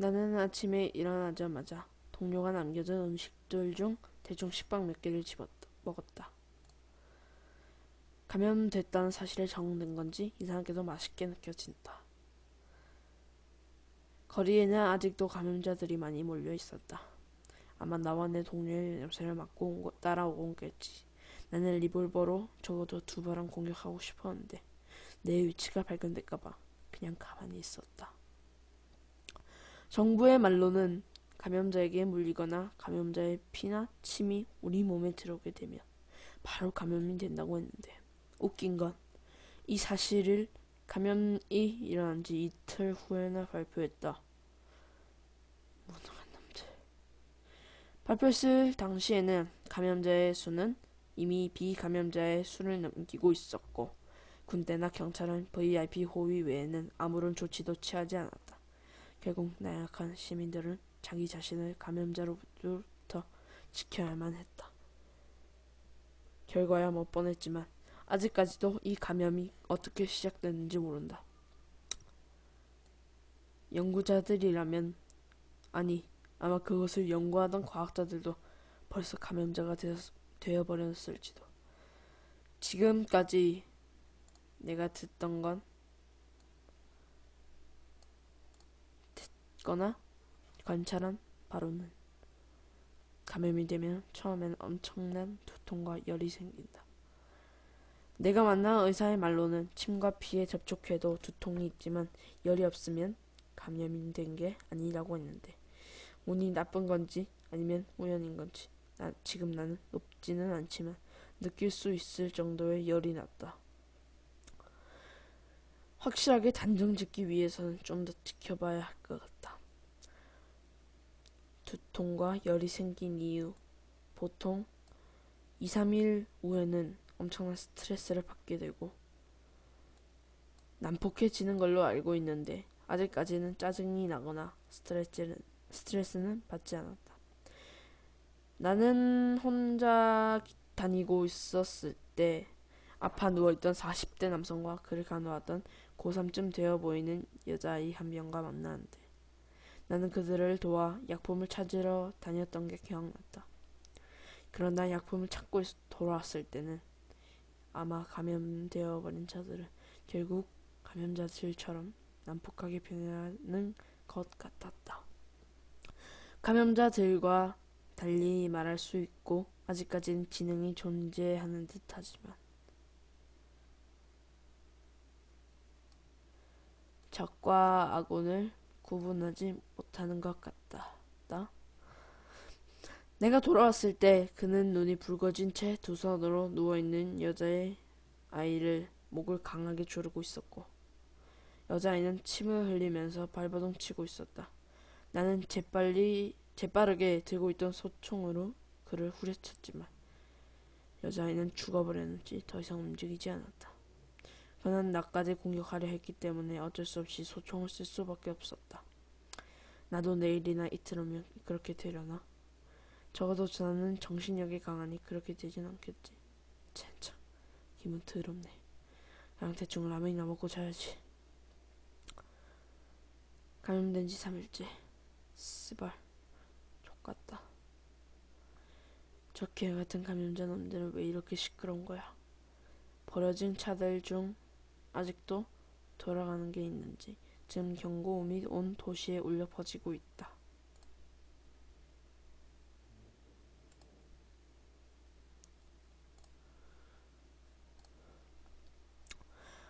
나는 아침에 일어나자마자 동료가 남겨둔 음식들 중 대충 식빵 몇 개를 집어 먹었다. 감염됐다는 사실에 적응된 건지 이상하게도 맛있게 느껴진다. 거리에는 아직도 감염자들이 많이 몰려 있었다. 아마 나와 내 동료의 냄새를 맡고 온 거, 따라온 거겠지. 나는 리볼버로 적어도 두 발은 공격하고 싶었는데 내 위치가 발견될까봐 그냥 가만히 있었다. 정부의 말로는 감염자에게 물리거나 감염자의 피나 침이 우리 몸에 들어오게 되면 바로 감염이 된다고 했는데 웃긴 건 이 사실을 감염이 일어난 지 이틀 후에나 발표했다. 무능한 놈들. 발표했을 당시에는 감염자의 수는 이미 비감염자의 수를 넘기고 있었고 군대나 경찰은 VIP 호위 외에는 아무런 조치도 취하지 않았다. 결국 나약한 시민들은 자기 자신을 감염자로부터 지켜야만 했다. 결과야 못 뻔했지만 아직까지도 이 감염이 어떻게 시작됐는지 모른다. 연구자들이라면 아니 아마 그것을 연구하던 과학자들도 벌써 감염자가 되어, 버렸을지도. 지금까지 내가 듣던 건 거나 관찰한 바로는 감염이 되면 처음엔 엄청난 두통과 열이 생긴다. 내가 만난 의사의 말로는 침과 피에 접촉해도 두통이 있지만 열이 없으면 감염이 된 게 아니라고 했는데 운이 나쁜 건지 아니면 우연인 건지 나, 지금 나는 높지는 않지만 느낄 수 있을 정도의 열이 났다. 확실하게 단정 짓기 위해서는 좀 더 지켜봐야 할 것 같다. 두통과 열이 생긴 이유 보통 2, 3일 후에는 엄청난 스트레스를 받게 되고 난폭해지는 걸로 알고 있는데 아직까지는 짜증이 나거나 스트레스는, 스트레스는 받지 않았다. 나는 혼자 다니고 있었을 때 아파 누워있던 40대 남성과 그를 간호하던 고3쯤 되어 보이는 여자아이 한 명과 만나는데 나는 그들을 도와 약품을 찾으러 다녔던 게 기억났다. 그러나 약품을 찾고 돌아왔을 때는 아마 감염되어 버린 자들은 결국 감염자들처럼 난폭하게 변하는 것 같았다. 감염자들과 달리 말할 수 있고 아직까지는 지능이 존재하는 듯하지만 적과 아군을 구분하지 못하는 것 같다. 내가 돌아왔을 때 그는 눈이 붉어진 채 두 손으로 누워있는 여자의 아이를 목을 강하게 조르고 있었고 여자아이는 침을 흘리면서 발버둥 치고 있었다. 나는 재빨리 재빠르게 들고 있던 소총으로 그를 후려쳤지만 여자아이는 죽어버렸는지 더 이상 움직이지 않았다. 그는 나까지 공격하려 했기 때문에 어쩔 수 없이 소총을 쓸 수밖에 없었다. 나도 내일이나 이틀 후면 그렇게 되려나? 적어도 저는 정신력이 강하니 그렇게 되진 않겠지. 젠장, 기분 더럽네. 그냥 대충 라면이나 먹고 자야지. 감염된 지 3일째. 스발, 족같다. 저개 같은 감염자 놈들은 왜 이렇게 시끄러운 거야? 버려진 차들 중 아직도 돌아가는 게 있는지 지금 경고음이 온 도시에 울려 퍼지고 있다.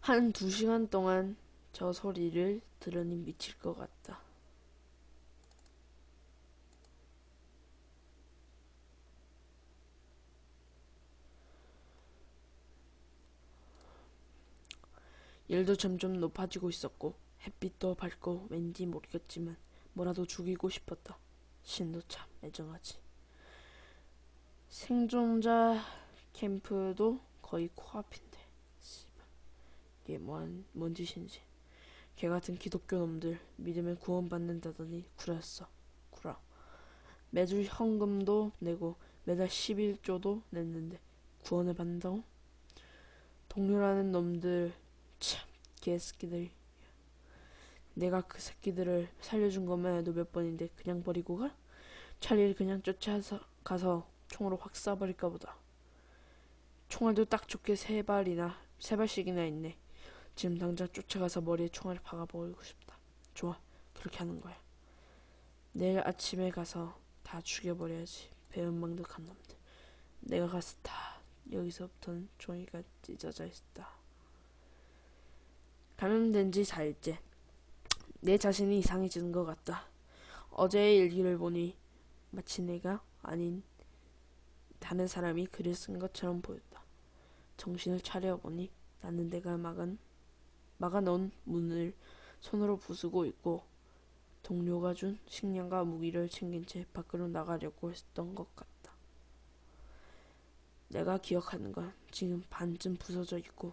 한 두 시간 동안 저 소리를 들으니 미칠 것 같다. 열도 점점 높아지고 있었고 햇빛도 밝고 왠지 모르겠지만 뭐라도 죽이고 싶었다. 신도 참 애정하지. 생존자 캠프도 거의 코앞인데. 이게 뭔, 뭔 짓인지. 개 같은 기독교 놈들 믿으면 구원받는다더니 구렸어. 구라. 매주 현금도 내고 매달 11조도 냈는데 구원을 받는다고? 동료라는 놈들 참 개새끼들 내가 그 새끼들을 살려준 것만 해도 몇 번인데 그냥 버리고 가? 차라리 그냥 쫓아서 가서 총으로 확 쏴버릴까 보다. 총알도 딱 좋게 세 발이나 세 발씩이나 있네. 지금 당장 쫓아가서 머리에 총알을 박아버리고 싶다. 좋아, 그렇게 하는 거야. 내일 아침에 가서 다 죽여버려야지. 배은망덕한 놈들. 내가 가서 다 여기서부터는 종이가 찢어져 있다. 감염된 지 4일째. 내 자신이 이상해지는 것 같다. 어제의 일기를 보니 마치 내가 아닌 다른 사람이 글을 쓴 것처럼 보였다. 정신을 차려보니 나는 내가 막은 막아놓은 문을 손으로 부수고 있고 동료가 준 식량과 무기를 챙긴 채 밖으로 나가려고 했던 것 같다. 내가 기억하는 건 지금 반쯤 부서져 있고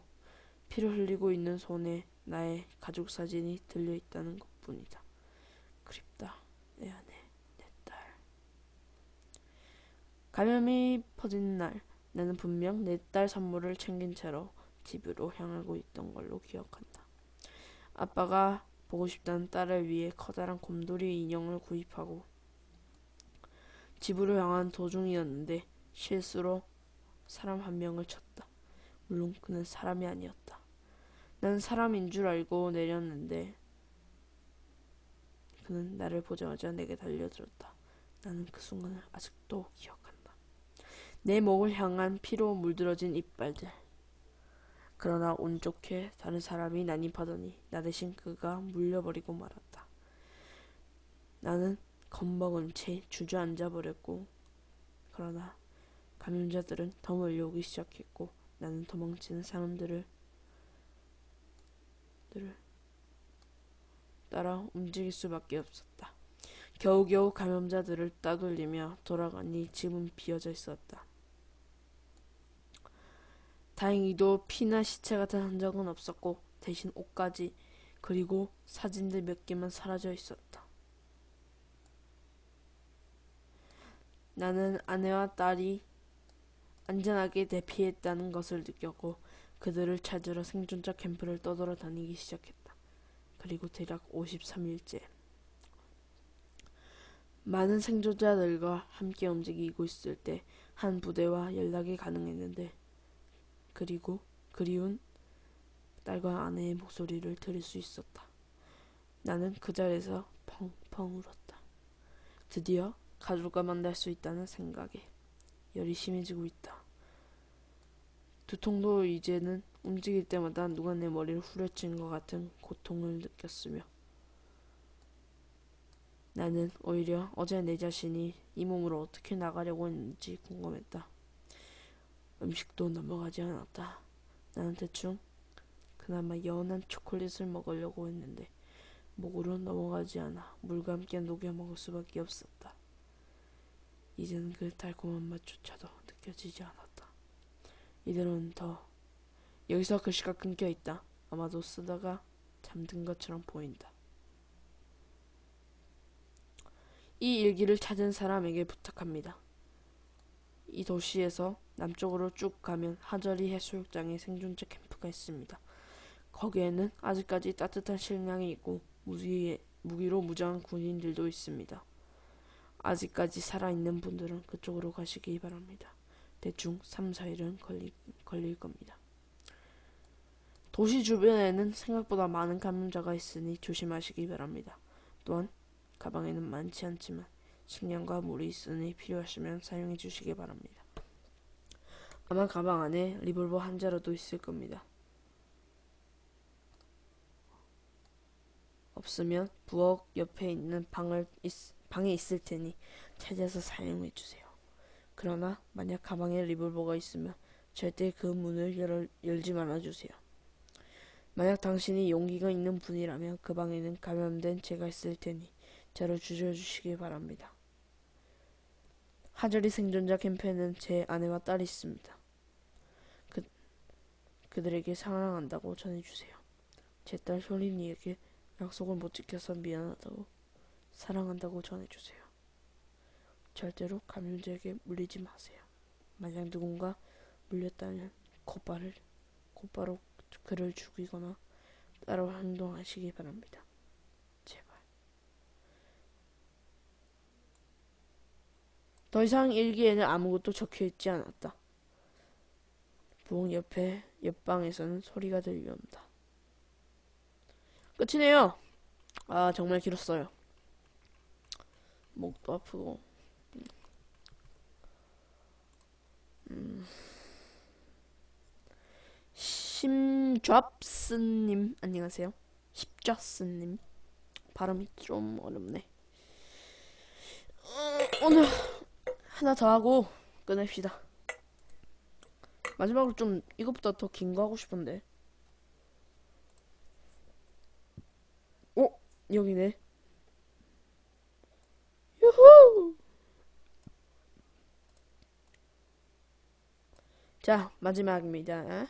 피를 흘리고 있는 손에 나의 가족 사진이 들려 있다는 것뿐이다. 그립다. 내 아내, 내 딸. 감염이 퍼진 날, 나는 분명 내 딸 선물을 챙긴 채로 집으로 향하고 있던 걸로 기억한다. 아빠가 보고 싶다는 딸을 위해 커다란 곰돌이 인형을 구입하고 집으로 향한 도중이었는데 실수로 사람 한 명을 쳤다. 물론 그는 사람이 아니었다. 난 사람인 줄 알고 내렸는데 그는 나를 보자마자 내게 달려들었다. 나는 그 순간을 아직도 기억한다. 내 목을 향한 피로 물들어진 이빨들. 그러나 운 좋게 다른 사람이 난입하더니 나 대신 그가 물려버리고 말았다. 나는 겁먹은 채 주저앉아 버렸고 그러나 감염자들은 더 몰려오기 시작했고 나는 도망치는 사람들을 들을 따라 움직일 수밖에 없었다. 겨우겨우 감염자들을 따돌리며 돌아가니 집은 비어져 있었다. 다행히도 피나 시체 같은 흔적은 없었고 대신 옷까지 그리고 사진들 몇 개만 사라져 있었다. 나는 아내와 딸이 안전하게 대피했다는 것을 느꼈고 그들을 찾으러 생존자 캠프를 떠돌아 다니기 시작했다. 그리고 대략 53일째. 많은 생존자들과 함께 움직이고 있을 때 한 부대와 연락이 가능했는데 그리고 그리운 딸과 아내의 목소리를 들을 수 있었다. 나는 그 자리에서 펑펑 울었다. 드디어 가족과 만날 수 있다는 생각에 열이 심해지고 있다. 두통도 이제는 움직일 때마다 누가 내 머리를 후려친 것 같은 고통을 느꼈으며 나는 오히려 어제 내 자신이 이 몸으로 어떻게 나가려고 했는지 궁금했다. 음식도 넘어가지 않았다. 나는 대충 그나마 연한 초콜릿을 먹으려고 했는데 목으로 넘어가지 않아 물과 함께 녹여 먹을 수밖에 없었다. 이제는 그 달콤한 맛조차도 느껴지지 않았다. 이대로는 더 여기서 글씨가 끊겨 있다. 아마도 쓰다가 잠든 것처럼 보인다. 이 일기를 찾은 사람에게 부탁합니다. 이 도시에서 남쪽으로 쭉 가면 하저리 해수욕장에 생존자 캠프가 있습니다. 거기에는 아직까지 따뜻한 식량이 있고 무기, 무기로 무장한 군인들도 있습니다. 아직까지 살아있는 분들은 그쪽으로 가시기 바랍니다. 대충 3, 4일은 걸리, 걸릴 겁니다. 도시 주변에는 생각보다 많은 감염자가 있으니 조심하시기 바랍니다. 또한 가방에는 많지 않지만 식량과 물이 있으니 필요하시면 사용해 주시기 바랍니다. 아마 가방 안에 리볼버 한 자루도 있을 겁니다. 없으면 부엌 옆에 있는 방을 있, 방에 있을 테니 찾아서 사용해 주세요. 그러나 만약 가방에 리볼버가 있으면 절대 그 문을 열, 열지 말아 주세요. 만약 당신이 용기가 있는 분이라면 그 방에는 감염된 제가 있을 테니 저를 주저주시기 바랍니다. 하저리 생존자 캠프에는 제 아내와 딸이 있습니다. 그, 그들에게 사랑한다고 전해주세요. 제 딸 효린이에게 약속을 못 지켜서 미안하다고 사랑한다고 전해주세요. 절대로 감염자에게 물리지 마세요. 만약 누군가 물렸다면 곧바로, 곧바로 그를 죽이거나 따로 행동하시기 바랍니다. 제발. 더 이상 일기에는 아무것도 적혀있지 않았다. 부엌 옆에 옆방에서는 소리가 들려온다. 끝이네요. 아 정말 길었어요. 목도 아프고 음. 심잡스님 안녕하세요. 십잡스님 발음이 좀 어렵네. 어, 오늘 하나 더 하고 끝냅시다. 마지막으로 좀 이것보다 더 긴 거 하고 싶은데. 어? 여기네. 유후! 자, 마지막입니다.